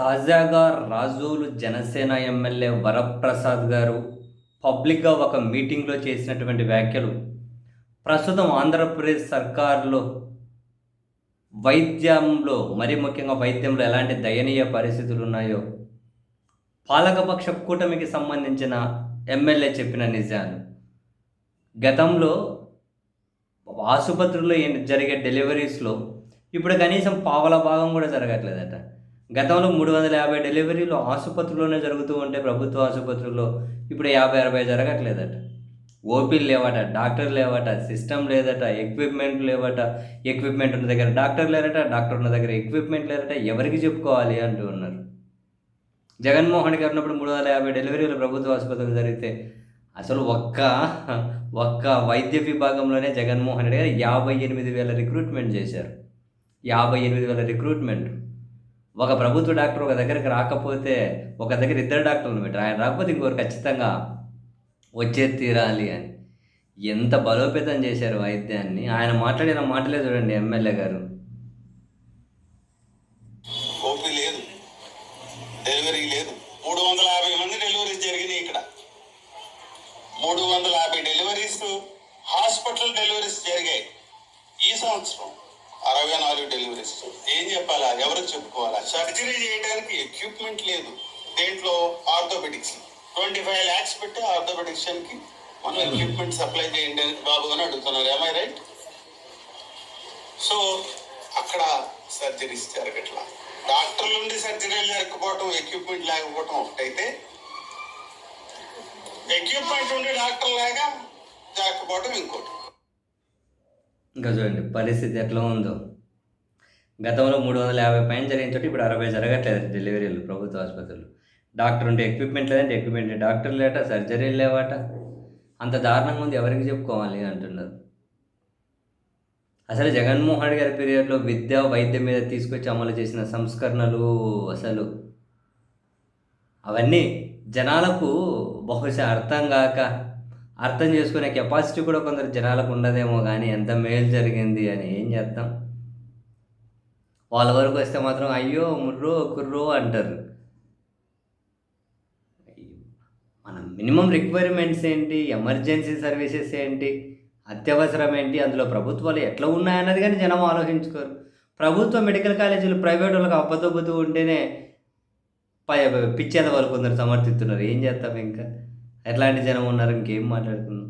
తాజాగా రాజోలు జనసేన ఎమ్మెల్యే వరప్రసాద్ గారు పబ్లిక్గా ఒక మీటింగ్లో చేసినటువంటి వ్యాఖ్యలు. ప్రస్తుతం ఆంధ్రప్రదేశ్ సర్కార్లో వైద్యంలో మరి ముఖ్యంగా వైద్యంలో ఎలాంటి దయనీయ పరిస్థితులు ఉన్నాయో పాలకపక్ష కూటమికి సంబంధించిన ఎమ్మెల్యే చెప్పిన నిజాలు. గతంలో ఆసుపత్రిలో జరిగే డెలివరీస్లో ఇప్పుడు కనీసం పావల భాగం కూడా జరగట్లేదట. గతంలో మూడు వందల యాభై డెలివరీలు ఆసుపత్రిలోనే జరుగుతూ ఉంటే ప్రభుత్వ ఆసుపత్రుల్లో ఇప్పుడు యాభై అరవై జరగట్లేదట. ఓపీలు లేవట డాక్టర్ లేవట సిస్టమ్ లేదట ఎక్విప్మెంట్ లేవట ఎక్విప్మెంట్ ఉన్న దగ్గర డాక్టర్ లేరట డాక్టర్ ఉన్న దగ్గర ఎక్విప్మెంట్ లేరట ఎవరికి చెప్పుకోవాలి అంటూ ఉన్నారు. జగన్మోహన్ గారు ఉన్నప్పుడు మూడు వందల యాభై డెలివరీలు ప్రభుత్వ ఆసుపత్రులు జరిగితే అసలు ఒక్క ఒక్క వైద్య విభాగంలోనే జగన్మోహన్ రెడ్డి గారు యాభై ఎనిమిది వేల రిక్రూట్మెంట్ చేశారు. యాభై ఎనిమిది వేల రిక్రూట్మెంట్. ఒక ప్రభుత్వ డాక్టర్ ఒక దగ్గరికి రాకపోతే ఒక దగ్గర ఇద్దరు డాక్టర్లు పెట్టారు ఆయన రాకపోతే ఇంకొకరు ఖచ్చితంగా వచ్చే తీరాలి అని. ఎంత బలోపేతం చేశారు వైద్యాన్ని. ఆయన మాట్లాడిన మాటలే చూడండి ఎమ్మెల్యే గారు. ఓపీ లేదు. డెలివరీ లేదు. మూడు వందల యాభై మంది డెలివరీస్ జరిగినాయి ఇక్కడ. మూడు వందల యాభై డెలివరీస్ హాస్పిటల్ డెలివరీస్ జరిగాయి ఈ సంవత్సరం. అరవై నాలుగు డెలివరీస్ ఏం చెప్పాలా? ఎవరికి చెప్పుకోవాలా? సర్జరీ చేయడానికి ఎక్విప్మెంట్ లేదు. దేంట్లో? ఆర్థోపెడిక్స్ ట్వంటీ ఫైవ్ ల్యాక్స్ పెట్టి ఆర్థోపెడిక్షన్కి మనం ఎక్విప్మెంట్ సప్లై చేయండి బాబు అని అడుగుతున్నారు. ఏమై రైట్ సో అక్కడ సర్జరీస్ జరగట్లా. డాక్టర్ల నుండి సర్జరీలు జరగకపోవటం ఎక్విప్మెంట్ లేకపోవటం ఒకటైతే ఎక్విప్మెంట్ ఉండి డాక్టర్ లేక జరగకపోవటం ఇంకోటి. ఇంకా చూడండి పరిస్థితి ఎట్లా ఉందో. గతంలో మూడు వందల యాభై పైన జరిగిన చోట ఇప్పుడు అరవై జరగట్లేదు డెలివరీలు ప్రభుత్వ ఆసుపత్రులు. డాక్టర్ ఉంటే ఎక్విప్మెంట్ లేదంటే ఎక్విప్మెంట్ డాక్టర్ లేట సర్జరీలు లేవాట. అంత దారుణంగా ఉంది ఎవరికి చెప్పుకోవాలి అంటున్నారు. అసలు జగన్మోహన్ రెడ్డి గారి పీరియడ్లో విద్య వైద్యం మీద తీసుకొచ్చి అమలు చేసిన సంస్కరణలు అసలు అవన్నీ జనాలకు బహుశా అర్థం కాక అర్థం చేసుకునే కెపాసిటీ కూడా కొందరు జనాలకు ఉండదేమో కానీ ఎంత మేలు జరిగింది అని ఏం చేద్దాం? వాళ్ళ వరకు వస్తే మాత్రం అయ్యో ముర్రో కుర్రో అంటారు. మన మినిమం రిక్వైర్మెంట్స్ ఏంటి? ఎమర్జెన్సీ సర్వీసెస్ ఏంటి? అత్యవసరం ఏంటి? అందులో ప్రభుత్వాలు ఎట్లా ఉన్నాయన్నది కానీ జనం ఆలోచించుకోరు. ప్రభుత్వ మెడికల్ కాలేజీలు ప్రైవేట్ వాళ్ళకి అబ్బదొబ్బుతూ ఉంటేనే పిచ్చేద వాళ్ళు కొందరు సమర్థిస్తున్నారు. ఏం చేస్తాం ఇంకా? ఎట్లాంటి జనం ఉన్నారు? ఇంకేం మాట్లాడుకుందాం?